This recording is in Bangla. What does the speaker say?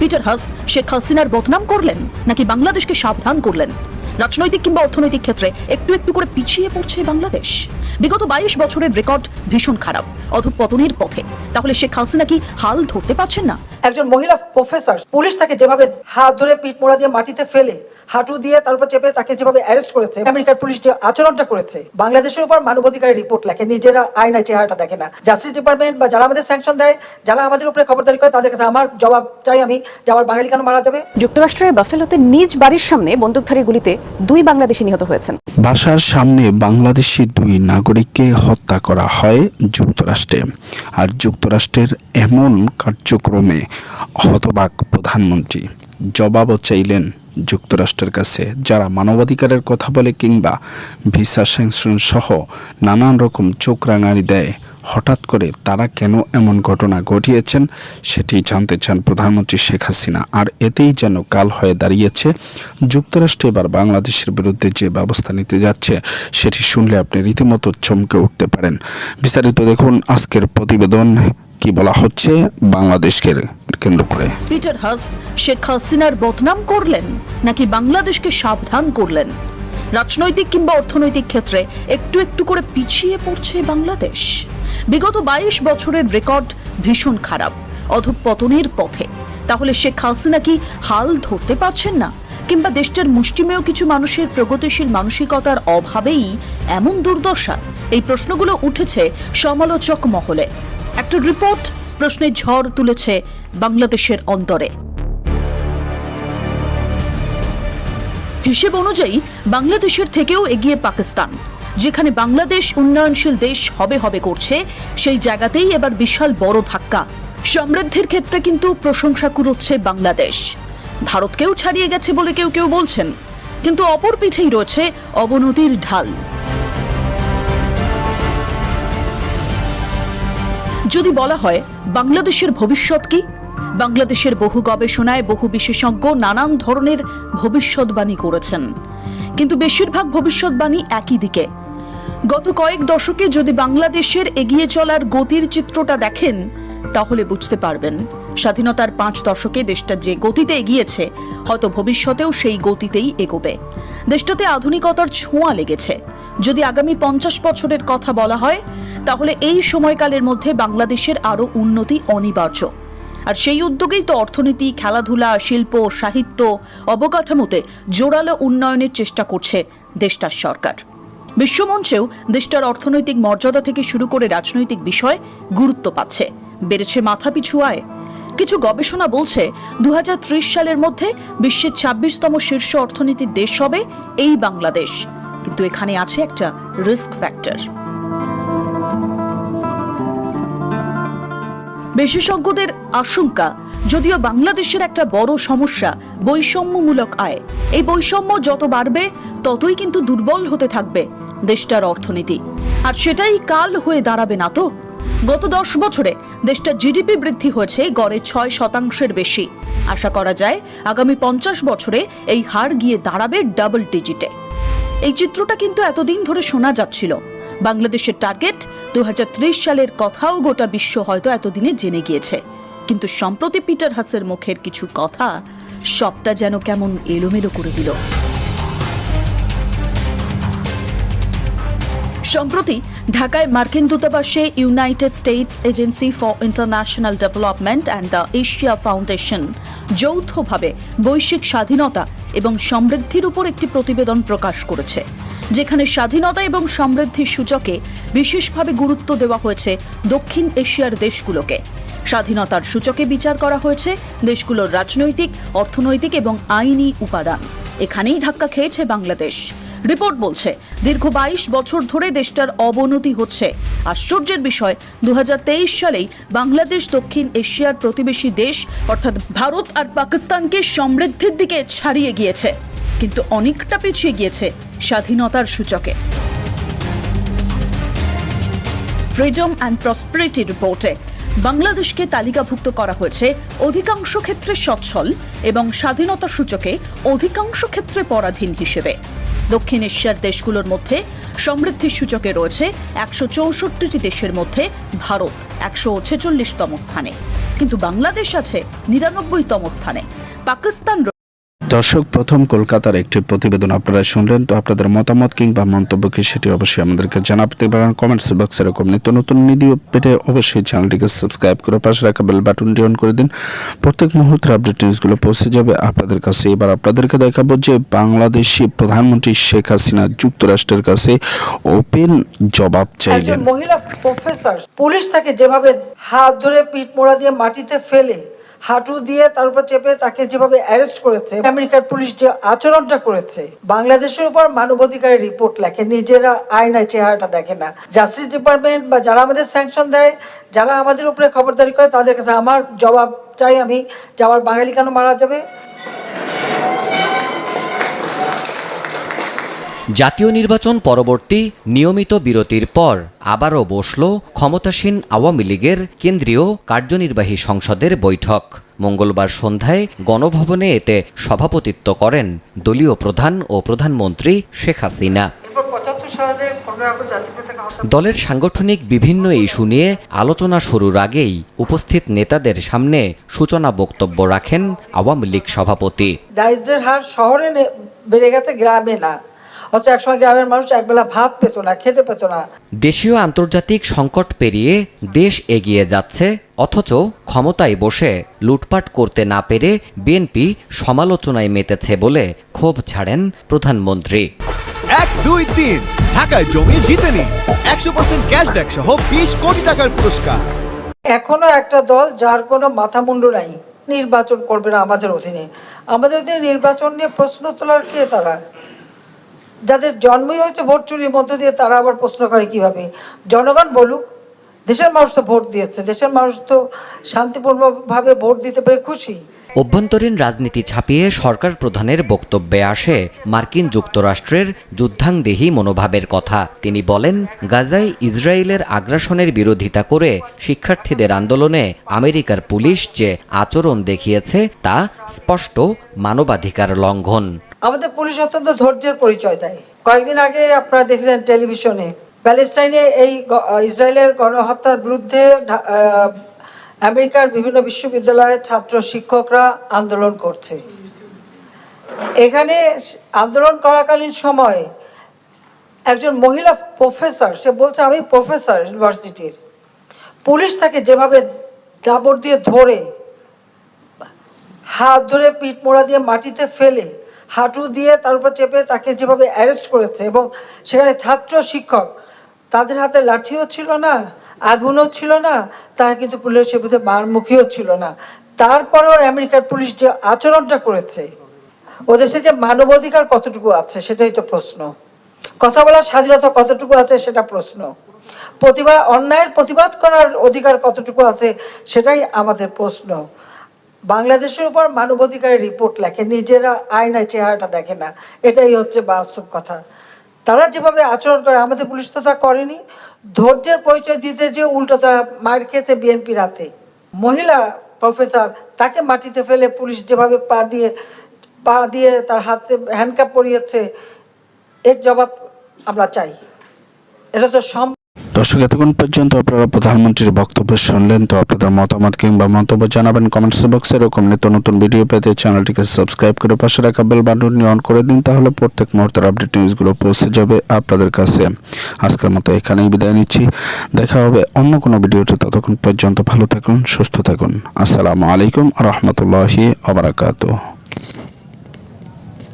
পিটার হাস শেখ হাসিনার বদনাম করলেন নাকি বাংলাদেশকে সাবধান করলেন? রাজনৈতিক কিংবা অর্থনৈতিক ক্ষেত্রে একটু একটু করে পিছিয়ে পড়ছে বাংলাদেশ। বিগত বাইশ বছরের রেকর্ড ভীষণ খারাপ। অধঃপতনের পথে। তাহলে শেখ হাসিনা কি হাল ধরতে পারছেন না? একজন মহিলা প্রফেসর পুলিশ তাকে যেভাবে হাত ধরে পিঠ মোড়া দিয়ে মাটিতে ফেলে হাঁটু দিয়ে তার উপর চেপে তাকে যেভাবে অ্যারেস্ট করেছে আমেরিকার পুলিশ যে আচরণটা করেছে বাংলাদেশের উপর মানবাধিকারের রিপোর্ট লেখে নিজেরা আয়না চেহারাটা দেখে না। জাস্টিস ডিপার্টমেন্ট বা যারা আমাদের স্যাংশন দেয় যারা আমাদের উপরে খবরদারি করে তাদের কাছে আমার জবাব চাই আমি যে আমার বাঙালি কেন মারা যাবে? যুক্তরাষ্ট্রের বাফেলোতে নিজ বাড়ির সামনে বন্দুকধারী গুলিতে দুই বাংলাদেশি নিহত হয়েছেন। বাসার সামনে বাংলাদেশি দুই নাগরিককে হত্যা করা হয় যুক্তরাষ্ট্রে। আর যুক্তরাষ্ট্রের এমন কার্যক্রমে হতবাক প্রধানমন্ত্রী। জবাবও চাইলেন যুক্তরাষ্ট্রের কাছে। যারা মানবাধিকারের কথা বলে কিংবা ভিসা স্যাংশন সহ নানান রকম চোখ রাঙানি দেয় হঠাৎ করে তারা কেন এমন ঘটনা ঘটিয়েছেন সেটি জানতে চান প্রধানমন্ত্রী শেখ হাসিনা। আর এতেই যেন কাল হয়ে দাঁড়িয়েছে, যুক্তরাষ্ট্র এবার বাংলাদেশের বিরুদ্ধে যে ব্যবস্থা নিতে যাচ্ছে সেটি শুনলে আপনি রীতিমতো চমকে উঠতে পারেন। বিস্তারিত দেখুন আজকের প্রতিবেদন, কি বলা হচ্ছে বাংলাদেশকে কেন্দ্র করে। পিটার হাস, শেখ হাসিনার বদনাম করলেন নাকি বাংলাদেশকে সাবধান করলেন? রাজনৈতিক কিংবা অর্থনৈতিক ক্ষেত্রে একটু একটু করে পিছিয়ে পড়ছে বাংলাদেশ। বিগত বাইশ বছরের রেকর্ড ভীষণ খারাপ। অধঃপতনের পথে। তাহলে শেখ হাসিনা কি হাল ধরতে পারছেন না? কিংবা দেশটার মুষ্টিমেয় কিছু মানুষের প্রগতিশীল মানসিকতার অভাবেই এমন দুর্দশা? এই প্রশ্নগুলো উঠেছে সমালোচক মহলে। একটা রিপোর্ট প্রশ্নের ঝড় তুলেছে বাংলাদেশের অন্তরে। হিসেব অনুযায়ী বাংলাদেশের থেকেও এগিয়ে পাকিস্তান। যেখানে বাংলাদেশ উন্নয়নশীল দেশ হবে হবে করছে, সেই জায়গাতেই এবার বিশাল বড় ধাক্কা। সমৃদ্ধির ক্ষেত্রে কিন্তু প্রশংসা কুড়োচ্ছে বাংলাদেশ। ভারতকেও ছাড়িয়ে গেছে বলে কেউ কেউ বলছেন, কিন্তু অপর পিঠেই রয়েছে অবনতির ঢাল। যদি বলা হয়, বাংলাদেশের ভবিষ্যৎ কি? বাংলাদেশের বহু গবেষণায় বহু বিশেষজ্ঞ নানান ধরনের ভবিষ্যৎবাণী করেছেন। কিন্তু বেশিরভাগ ভবিষ্যৎবাণী একই দিকে। গত কয়েক দশকে যদি বাংলাদেশের এগিয়ে চলার গতির চিত্রটা দেখেন, তাহলে বুঝতে পারবেন। স্বাধীনতার পাঁচ দশকে দেশটা যে গতিতে এগিয়েছে, হয়তো ভবিষ্যতেও সেই গতিতেই এগোবে। দেশটাতে আধুনিকতার ছোঁয়া লেগেছে। যদি আগামী পঞ্চাশ বছরের কথা বলা হয়, তাহলে এই সময়কালের মধ্যে বাংলাদেশের আরও উন্নতি অনিবার্য। আর সেই উদ্যোগেই তো অর্থনীতি, খেলাধুলা, শিল্প, সাহিত্য অবকাঠামোতে জোরালো উন্নয়নের চেষ্টা করছে দেশটার সরকার। বিশ্বমঞ্চেও দেশটার অর্থনৈতিক মর্যাদা থেকে শুরু করে রাজনৈতিক বিষয় গুরুত্ব পাচ্ছে। বেড়েছে মাথাপিছু আয়। কিছু গবেষণা বলছে দু হাজার ত্রিশ সালের মধ্যে বিশ্বের ছাব্বিশতম শীর্ষ অর্থনীতির দেশ হবে এই বাংলাদেশ। কিন্তু এখানে আছে একটা রিস্ক ফ্যাক্টর বিশেষজ্ঞদের আশঙ্কা, যদিও বাংলাদেশের একটা বড় সমস্যা, বৈষম্যমূলক আয়। এই বৈষম্য যত বাড়বে, ততই কিন্তু দুর্বল হতে থাকবে দেশটার অর্থনীতি। আর সেটাই কাল হয়ে দাঁড়াবে না তো? গত দশ বছরে দেশটার জিডিপি বৃদ্ধি হয়েছে গড়ে ছয় শতাংশের বেশি। আশা করা যায়, আগামী পঞ্চাশ বছরে এই হার গিয়ে দাঁড়াবে ডাবল ডিজিটে এই চিত্রটা কিন্তু এতদিন ধরে শোনা যাচ্ছিল। বাংলাদেশের টার্গেট দু হাজার ত্রিশ সালের কথাও গোটা বিশ্ব হয়তো এতদিনে জেনে গিয়েছে। কিন্তু সম্প্রতি পিটার হাসের মুখের কিছু কথা সবটা যেন কেমন এলোমেলো করে দিল। সম্প্রতি ঢাকায় মার্কিন দূতাবাসে United States agency for international development and the Asia foundation যৌথভাবে বৈশ্বিক স্বাধীনতা এবং সমৃদ্ধির উপর একটি প্রতিবেদন প্রকাশ করেছে। যেখানে স্বাধীনতা এবং সমৃদ্ধির সূচকে বিশেষভাবে গুরুত্ব দেওয়া হয়েছে দক্ষিণ এশিয়ার দেশগুলোকে। স্বাধীনতার সূচকে বিচার করা হয়েছে দেশগুলোর রাজনৈতিক, অর্থনৈতিক এবং আইনি উপাদান। এখানেই ধাক্কা খেয়েছে বাংলাদেশ। রিপোর্ট বলছে, দীর্ঘ বাইশ বছর ধরে দেশটার অবনতি হচ্ছে। আশ্চর্যের বিষয় দু হাজার তেইশ সালেই বাংলাদেশ দক্ষিণ এশিয়ার প্রতিবেশী দেশ, অর্থাৎ ভারত আর পাকিস্তানকে সমৃদ্ধির দিকে ছাড়িয়ে গিয়েছে। কিন্তু অনেকটা পিছিয়ে গিয়েছে স্বাধীনতার সূচকে। ফ্রিডম অ্যান্ড প্রসপারিটি রিপোর্টে বাংলাদেশকে তালিকাভুক্ত করা হয়েছে অধিকাংশ ক্ষেত্রে সচ্ছল এবং স্বাধীনতা সূচকে অধিকাংশ ক্ষেত্রে পরাধীন হিসেবে। দক্ষিণ এশিয়ার দেশগুলোর মধ্যে সমৃদ্ধির সূচকে রয়েছে একশো চৌষট্টিটি দেশের মধ্যে ভারত একশো ছেচল্লিশতম স্থানে। কিন্তু বাংলাদেশ আছে নিরানব্বইতম স্থানে। পাকিস্তান দর্শক, প্রথম কলকাতার একটি প্রতিবেদন আপনারা শুনলেন। তো আপনাদের মতামত কিংবা মন্তব্য কি সেটি অবশ্যই আমাদেরকে জানাতে পারেন। কমেন্টস বক্সে এরকম নিত্য নতুন ভিডিও পেতে অবশ্যই চ্যানেলটিকে সাবস্ক্রাইব করে পাশে রাখা বেল বাটনটি অন করে দিন। প্রত্যেক মুহূর্তের আপডেট নিউজগুলো পৌঁছে যাবে আপনাদের কাছে। এবার আপনাদেরকে দেখাবো যে বাংলাদেশি প্রধানমন্ত্রী শেখ হাসিনা যুক্তরাষ্ট্রের কাছে ওপেন জবাব চাইলেন। মহিলা প্রফেসর পুলিশ তাকে যেভাবে হাত ধরে পিঠ মোড়া দিয়ে মাটিতে ফেলে হাঁটু দিয়ে তার উপর চেপে তাকে যেভাবে অ্যারেস্ট করেছে, আমেরিকার পুলিশ যে আচরণটা করেছে, বাংলাদেশের উপর মানবাধিকারের রিপোর্ট লেখে, নিজেরা আয়নায় চেহারাটা দেখে না। জাস্টিস ডিপার্টমেন্ট বা যারা আমাদের স্যাংশন দেয়, যারা আমাদের উপরে খবরদারি করে, তাদের কাছে আমার জবাব চাই আমি, যে আমার বাঙালি কেন মারা যাবে? জাতীয় নির্বাচন পরবর্তী নিয়মিত বিরতির পর আবারও বসল ক্ষমতাসীন আওয়ামী লীগের কেন্দ্রীয় কার্যনির্বাহী সংসদের বৈঠক। মঙ্গলবার সন্ধ্যায় গণভবনে এতে সভাপতিত্ব করেন দলীয় প্রধান ও প্রধানমন্ত্রী শেখ হাসিনা। দলের সাংগঠনিক বিভিন্ন ইস্যু নিয়ে আলোচনা শুরুর আগেই উপস্থিত নেতাদের সামনে সূচনা বক্তব্য রাখেন আওয়ামী লীগ সভাপতি। দারিদ্রের হার শহরে বেড়ে গেছে গ্রামে না। অথচ একসময় গ্রামের মানুষ একবেলা ভাত পেত না খেতে পেত না। দেশীয় আন্তর্জাতিক সংকট পেরিয়ে দেশ এগিয়ে যাচ্ছে অথচ ক্ষমতায় বসে লুটপাট করতে না পেরে বিএনপি সমালোচনায় মেতেছে বলে ক্ষোভ ছাড়েন প্রধানমন্ত্রী। এক দুই তিন ঢাকায় জমি জিতে নিন একশো পার্সেন্ট ক্যাশব্যাক সহ বিশ কোটি টাকার পুরস্কার। এখনও একটা দল যার কোনো মাথা মুন্ডু নাই নির্বাচন করবে না আমাদের অধীনে। আমাদের অধীনে নির্বাচন নিয়ে প্রশ্ন তোলার কে তারা? যাদের জন্মই হয়েছে ভোট চুরির মধ্য দিয়ে, তারা আবার প্রশ্ন করে কীভাবে? জনগণ বলুক, দেশের মানুষ তো ভোট দিয়েছে, দেশের মানুষ তো শান্তিপূর্ণভাবে ভোট দিতে পেরে খুশি। অভ্যন্তরীণ রাজনীতি ছাপিয়ে সরকার প্রধানের বক্তব্যে আসে মার্কিন যুক্তরাষ্ট্রের যুদ্ধাংদেহী মনোভাবের কথা। তিনি বলেন, গাজায় ইসরায়েলের আগ্রাসনের বিরোধিতা করে শিক্ষার্থীদের আন্দোলনে আমেরিকার পুলিশ যে আচরণ দেখিয়েছে তা স্পষ্ট মানবাধিকার লঙ্ঘন। আমাদের পুলিশ অত্যন্ত ধৈর্যের পরিচয় দেয়। কয়েকদিন আগে আপনারা দেখেছেন টেলিভিশনে, প্যালেস্টাইনে এই ইসরায়েলের গণহত্যার বিরুদ্ধে আমেরিকার বিভিন্ন বিশ্ববিদ্যালয়ের ছাত্র শিক্ষকরা আন্দোলন করছে। এখানে আন্দোলন করাকালীন সময় একজন মহিলা প্রফেসর, সে বলছে, আমি প্রফেসর ইউনিভার্সিটির। পুলিশ তাকে যেভাবে দাবর দিয়ে ধরে, হাত ধরে পিঠ মোড়া দিয়ে মাটিতে ফেলে হাঁটু দিয়ে তার উপর চেপে তাকে যেভাবে অ্যারেস্ট করেছে এবং সেখানে ছাত্র শিক্ষক, তাদের হাতে লাঠিও ছিল না, আগুনও ছিল না, তারা কিন্তু পুলিশের বিরুদ্ধে মারমুখীও ছিল না। তারপরেও আমেরিকার পুলিশ যে আচরণটা করেছে, ও দেশে যে মানবাধিকার কতটুকু আছে সেটাই তো প্রশ্ন। কথা বলার স্বাধীনতা কতটুকু আছে সেটা প্রশ্ন। প্রতিবাদ অন্যায়ের প্রতিবাদ করার অধিকার কতটুকু আছে সেটাই আমাদের প্রশ্ন। বাংলাদেশের উপর মানবাধিকারের রিপোর্ট লেখে, নিজেরা আয়নায় চেহারাটা দেখে না। এটাই হচ্ছে বাস্তব কথা। তারা যেভাবে আচরণ করে, আমাদের পুলিশ তো তা করেনি। ধৈর্যের পরিচয় দিতে যে উল্টো তারা মার খেয়েছে বিএনপি রাতে মহিলা প্রফেসর, তাকে মাটিতে ফেলে পুলিশ যেভাবে পা দিয়ে পা দিয়ে তার হাতে হ্যান্ডকাপ পরিয়েছে, এর জবাব আমরা চাই। এটা তো সম দর্শক, এতক্ষণ পর্যন্ত আপনারা প্রধানমন্ত্রীর বক্তব্য শুনলেন, তো আপনাদের মতামত কিংবা মন্তব্য জানাবেন কমেন্টস বক্সে এরকম নিত্য নতুন ভিডিও পেতে চ্যানেলটিকে সাবস্ক্রাইব করে পাশে রাখা বেল বাটনটি অন করে দিন, তাহলে প্রত্যেক মুহূর্তের আপডেট নিউজগুলো পৌঁছে যাবে আপনাদের কাছে। আজকের মতো এখানেই বিদায় নিচ্ছি। দেখা হবে অন্য কোনো ভিডিওতে ততক্ষণ পর্যন্ত ভালো থাকুন, সুস্থ থাকুন। আসসালামু আলাইকুম রহমতুল্লাহি আবরাকাতুহ